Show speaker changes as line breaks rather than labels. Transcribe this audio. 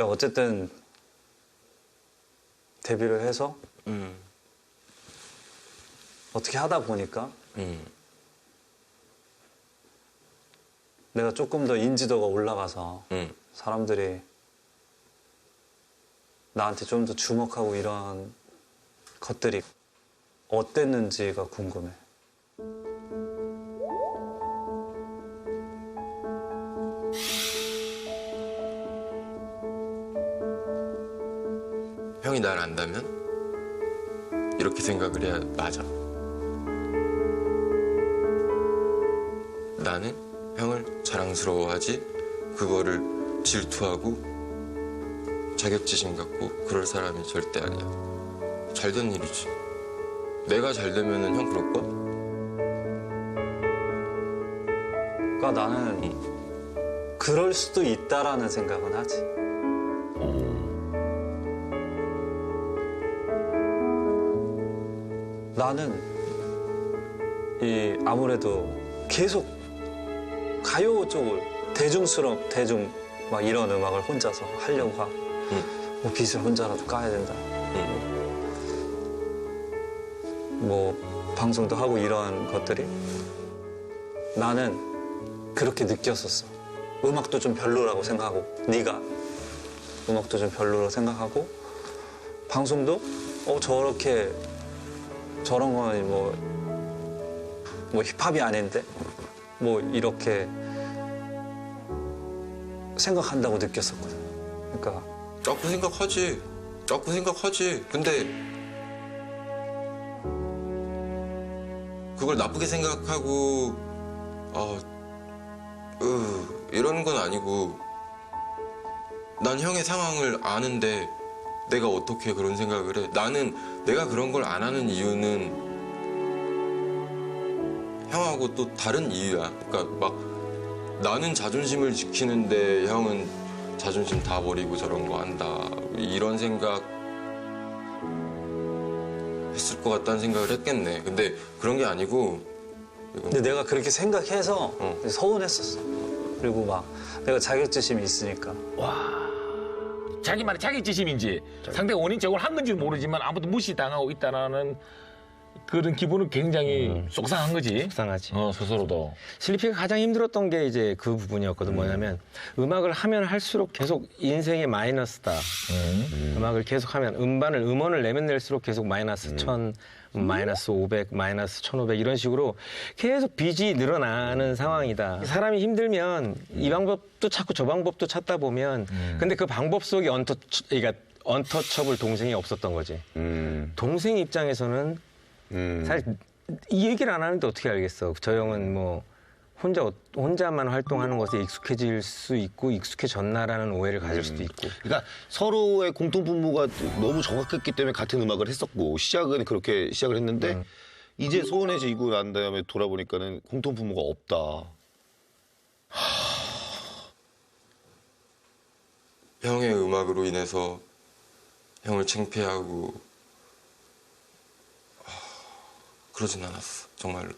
그러니까 어쨌든 데뷔를 해서
음,
어떻게 하다 보니까
음,
내가 조금 더 인지도가 올라가서
음.
사람들이 나한테 좀 더 주목하고 이런 것들이 어땠는지가 궁금해.
형이 날 안다면 이렇게 생각을 해야 맞아. 나는 형을 자랑스러워하지 그거를 질투하고 자격지심 갖고 그럴 사람이 절대 아니야. 잘 된 일이지. 내가 잘 되면은 형 그럴 거야?
그러니까 나는 그럴 수도 있다라는 생각은 하지. 나는 이 아무래도 계속 가요 쪽을 대중스럽 대중 막 이런 음악을 혼자서 하려고 하고 뭐 빚을 혼자라도 까야 된다. 뭐 방송도 하고 이런 것들이 나는 그렇게 느꼈었어. 음악도 좀 별로라고 생각하고 네가 음악도 좀 별로라고 생각하고 방송도 어 저렇게 저런 건 뭐 뭐 힙합이 아닌데 뭐 이렇게 생각한다고 느꼈었거든. 그러니까
자꾸 생각하지. 자꾸 생각하지. 근데 그걸 나쁘게 생각하고 아, 으, 이러는 건 아니고 난 형의 상황을 아는데 내가 어떻게 그런 생각을 해? 나는 내가 그런 걸 안 하는 이유는 형하고 또 다른 이유야. 그러니까 막 나는 자존심을 지키는데 형은 자존심 다 버리고 저런 거 한다. 이런 생각 했을 것 같다는 생각을 했겠네. 근데 그런 게 아니고
근데 내가 그렇게 생각해서
어.
서운했었어. 그리고 막 내가 자격지심이 있으니까
자기만의 자격지심인지 상대가 원인 제공을 한 건지 는 모르지만 아무튼 무시당하고 있다라는 그런 기분은 굉장히 속상한 거지.
속상하지.
어, 스스로도.
슬리피가 가장 힘들었던 게 이제 그 부분이었거든. 뭐냐면 음악을 하면 할수록 계속 인생의 마이너스다. 음. 악을 계속 하면 음반을 음원을 내면 낼수록 계속 마이너스 천 마이너스 500, 마이너스 1500 이런 식으로 계속 빚이 늘어나는 상황이다. 사람이 힘들면 이 방법도 찾고 저 방법도 찾다 보면 근데 그 방법 속에 언터 그러니까 언터처블 동생이 없었던 거지.
음,
동생 입장에서는
음.
사실 이 얘기를 안 하는데 어떻게 알겠어? 저 형은 뭐 혼자 혼자만 활동하는 것에 익숙해질 수 있고 익숙해졌나라는 오해를 가질 수도 있고.
그러니까 서로의 공통 분모가 너무 정확했기 때문에 같은 음악을 했었고 시작은 그렇게 시작을 했는데 이제 소원해지고 난 다음에 돌아보니까는 공통 분모가 없다.
형의 음악으로 인해서 형을 창피하고 아, 그러진 않았어. 정말로.